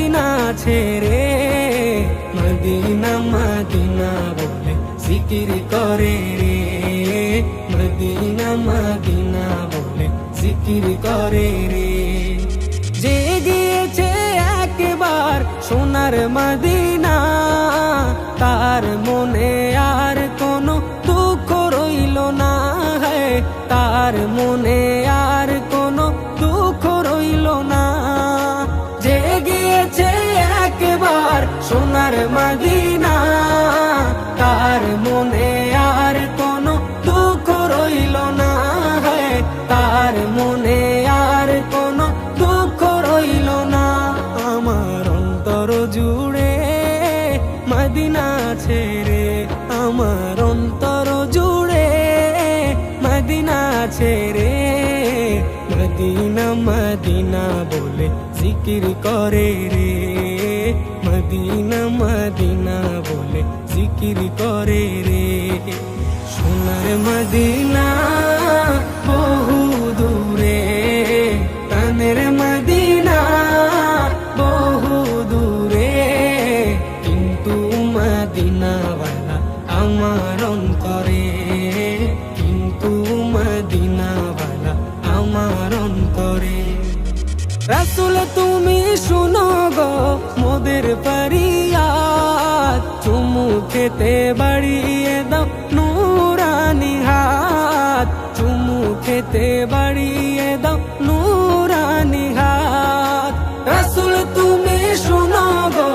Medina ছেড়ে Medina Medina বলে জিকির করে রে। মদিনা মদিনা বলে জিকির করে রে। যে গিয়েছে একবার সোনার মদিনা, তার মনে আর মদিনা, তার মনে আর কোনো দুঃখ রইল না है তার মনে আর কোনো দুঃখ রইল না। আমার অন্তর জুড়ে মদিনা ছেড়ে, আমার অন্তর জুড়ে মদিনা ছেড়ে। মদিনা মদিনা বলে জিকির করে রে। মদিনা মদিনা বলে জিকির করে রে। সোনার মদিনা বহু দূরে, প্রাণের মদিনা বহু দূরে। কিন্তু মদিনাওয়ালা আমার অন্তরে, কিন্তু মদিনাওয়ালা আমার অন্তরে। রাসুল তুমি শুনো গো মোদের পারিয়াত চুমু খেতে বাড়িয়ে দাও নুরানি হাত। চুমু খেতে বাড়িয়ে দাও নুরানি হাত। রাসুল, তুমি শুনো গো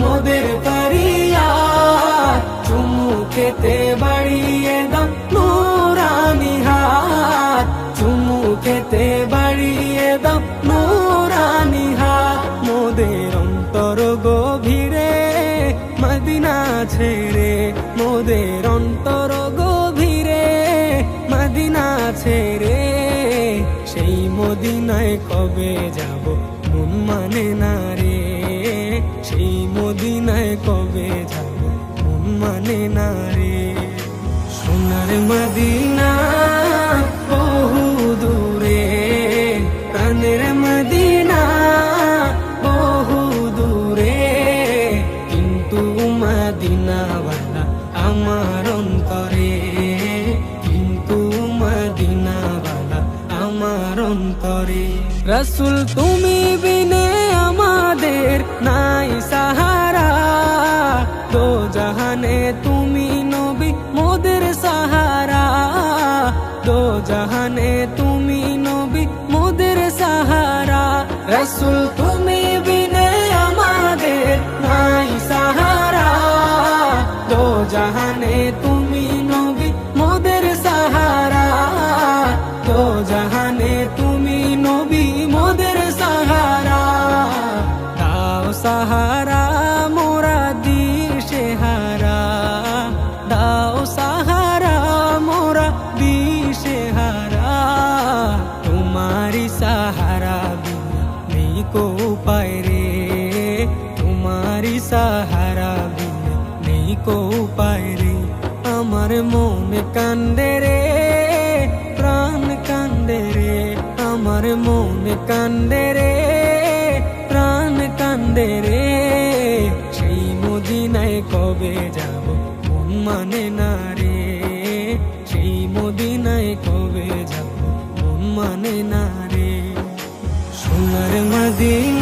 মোদের পারিয়াত চুমু খেতে বাড়িয়ে দাও নুরানি হাত। চুমু খেতে বাড়িয়ে দাও নুরানি হাত। মোদের অন্তর গভীরে ছেড়ে, মোদের অন্তর গভীরে মদিনা ছেড়ে। সেই মদিনায় কবে যাব, মন মানে না রে। সেই মদিনায় কবে যাব, মন মানে না রে। সোনার মদিনা মদিনাওয়ালা আমার অন্তরে। কিন্তু মদিনাওয়ালা আমার অন্তরে। রসুল, তুমি বিনে আমাদের নাই সাহারা। দো জাহানে তুমি নবী, মোদের সাহারা। দো জাহানে তুমি নবী, মোদের সাহারা। রসুল জাহানে তুমি নবী মোদের সাহারা। দাও সাহারা, মোরা দিশে হারা। দাও সাহারা, মোরা দিশে হারা। তোমারি সাহারা নেই কো পায় রে। তোমারি সাহারা নেই কো পায় রে। আমার মন কান্দে রে। আমার মন কান্দে রে, প্রাণ কান্দে রে। সেই মদিনায় কবে যাব, মন মানে না রে। সেই মদিনায় কবে যাব, মন মানে না রে। সোনার মদিনা